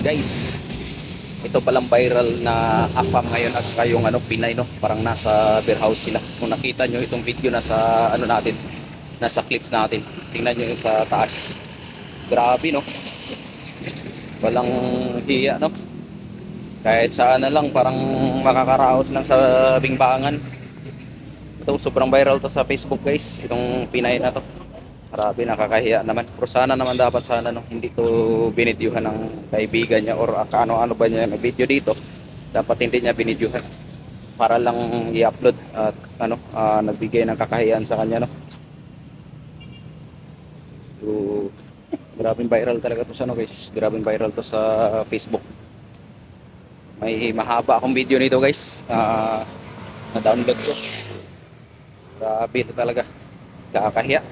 Guys, ito palang viral na AFAM ngayon at saka yung ano, Pinay no, parang nasa beer house sila. Kung nakita nyo itong video nasa ano natin, nasa clips natin. Tingnan nyo yung sa taas. Grabe no. Walang hiya no. Kahit saan na lang parang makakaraos lang sa bingbangan. Ito sobrang viral to sa Facebook guys, itong Pinay na to. Grabe, nakakahiya naman. Pero sana naman dapat sana no, hindi to binidyuhan ng kaibigan niya or ano-ano ba niya may video dito. Dapat hindi niya binidyuhan para lang i-upload at ano, ah, nagbigay ng kakahiyan sa kanya no. So, grabing viral talaga to sa ano guys. Grabing viral to sa Facebook. May mahaba akong video nito guys. Ah, na-download ko. Grabe ito talaga. Kakahiya.